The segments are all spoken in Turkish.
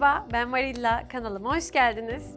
Barilla kanalıma hoş geldiniz.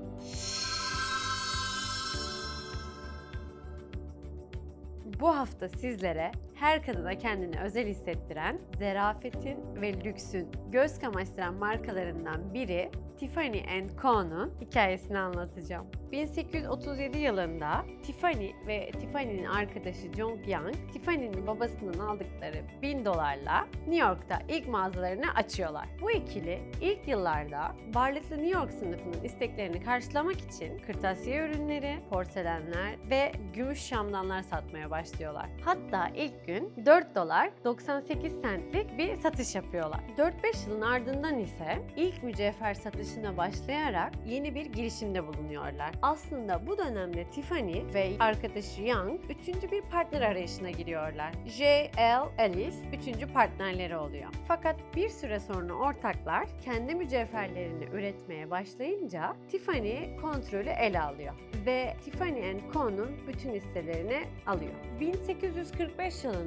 Bu hafta sizlere her kadına kendini özel hissettiren, zerafetin ve lüksün göz kamaştıran markalarından biri Tiffany Co'nun hikayesini anlatacağım. 1837 yılında Tiffany ve Tiffany'nin arkadaşı John Young, Tiffany'nin babasından aldıkları 1000 dolarla New York'ta ilk mağazalarını açıyorlar. Bu ikili ilk yıllarda varlıklı New York sınıfının isteklerini karşılamak için kırtasiye ürünleri, porselenler ve gümüş şamdanlar satmaya başlıyorlar. Hatta ilk gün 4 dolar 98 centlik bir satış yapıyorlar. 4-5 yılın ardından ise ilk mücevher satışına başlayarak yeni bir girişimde bulunuyorlar. Aslında bu dönemde Tiffany ve arkadaşı Young üçüncü bir partner arayışına giriyorlar. J.L. Ellis üçüncü partnerleri oluyor. Fakat bir süre sonra ortaklar kendi mücevherlerini üretmeye başlayınca Tiffany kontrolü ele alıyor ve Tiffany Co'nun bütün hisselerini alıyor. 1845 yılında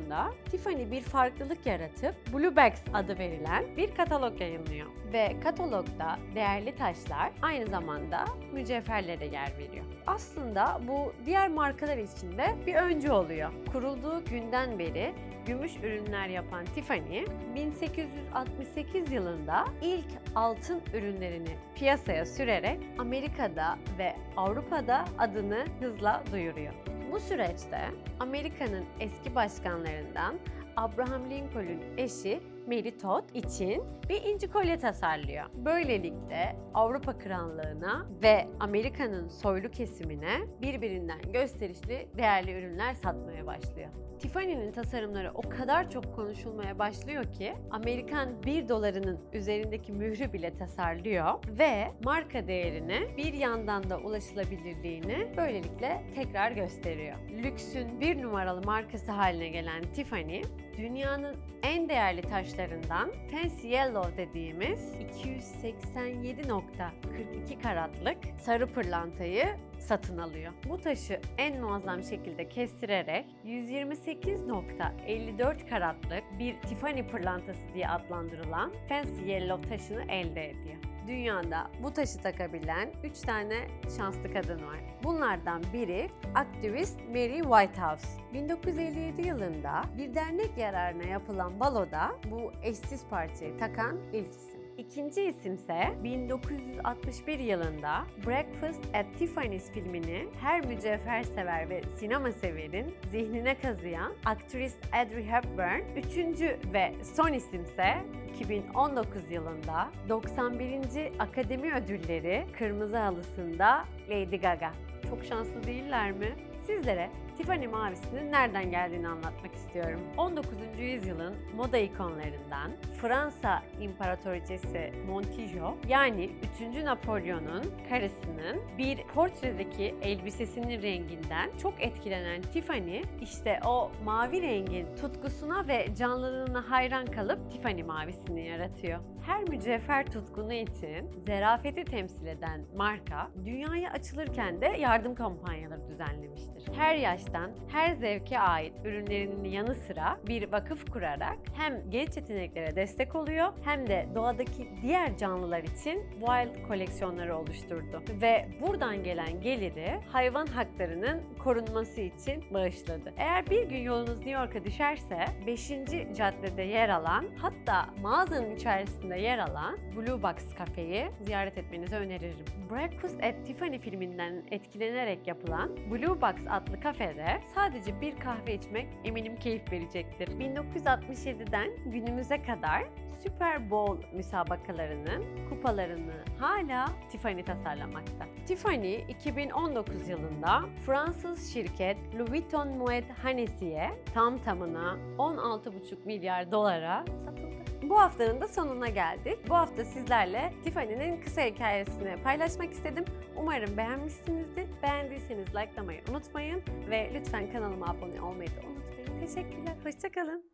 Tiffany bir farklılık yaratıp Blue Bags adı verilen bir katalog yayınlıyor ve katalogda değerli taşlar aynı zamanda mücevherlere yer veriyor. Aslında bu diğer markalar için de bir öncü oluyor. Kurulduğu günden beri gümüş ürünler yapan Tiffany 1868 yılında ilk altın ürünlerini piyasaya sürerek Amerika'da ve Avrupa'da adını hızla duyuruyor. Bu süreçte Amerika'nın eski başkanlarından Abraham Lincoln'un eşi Mary Todd için bir inci kolye tasarlıyor. Böylelikle Avrupa Krallığına ve Amerika'nın soylu kesimine birbirinden gösterişli değerli ürünler satmaya başlıyor. Tiffany'nin tasarımları o kadar çok konuşulmaya başlıyor ki Amerikan 1 dolarının üzerindeki mührü bile tasarlıyor ve marka değerini bir yandan da ulaşılabilirliğini böylelikle tekrar gösteriyor. Lüksün bir numaralı markası haline gelen Tiffany, dünyanın en değerli taşlarından Fancy Yellow dediğimiz 287.42 karatlık sarı pırlantayı satın alıyor. Bu taşı en muazzam şekilde kestirerek 128.54 karatlık bir Tiffany pırlantası diye adlandırılan Fancy Yellow taşını elde ediyor. Dünyada bu taşı takabilen 3 tane şanslı kadın var. Bunlardan biri aktivist Mary Whitehouse. 1957 yılında bir dernek yararına yapılan baloda bu eşsiz parçayı takan ilk. İkinci isimse 1961 yılında Breakfast at Tiffany's filmini her mücevher sever ve sinema severin zihnine kazıyan aktris Audrey Hepburn. Üçüncü ve son isimse 2019 yılında 91. Akademi Ödülleri Kırmızı Halısı'nda Lady Gaga. Çok şanslı değiller mi? Sizlere Tiffany mavisinin nereden geldiğini anlatmak istiyorum. 19. yüzyılın moda ikonlarından Fransa İmparatoriçesi Montijo yani 3. Napolyon'un karısının bir portredeki elbisesinin renginden çok etkilenen Tiffany işte o mavi rengin tutkusuna ve canlılığına hayran kalıp Tiffany mavisini yaratıyor. Her mücevher tutkunu için zerafeti temsil eden marka dünyaya açılırken de yardım kampanyaları düzenlemiştir. Her yaştan, her zevke ait ürünlerinin yanı sıra bir vakıf kurarak hem genç yeteneklere destek oluyor hem de doğadaki diğer canlılar için wild koleksiyonları oluşturdu. Ve buradan gelen geliri hayvan haklarının korunması için bağışladı. Eğer bir gün yolunuz New York'a düşerse 5. caddede yer alan hatta mağazanın içerisinde yer alan Blue Box kafeyi ziyaret etmenizi öneririm. Breakfast at Tiffany filminden etkilenerek yapılan Blue Box adlı kafede sadece bir kahve içmek eminim keyif verecektir. 1967'den günümüze kadar Super Bowl müsabakalarının kupalarını hala Tiffany tasarlamakta. Tiffany 2019 yılında Fransız şirket Louis Vuitton Moet Hennessy'ye tam tamına 16,5 milyar dolara satıldı. Bu haftanın da sonuna geldik. Bu hafta sizlerle Tiffany'nin kısa hikayesini paylaşmak istedim. Umarım beğenmişsinizdir. Beğendiyseniz likelamayı unutmayın ve lütfen kanalıma abone olmayı da unutmayın. Teşekkürler, hoşçakalın.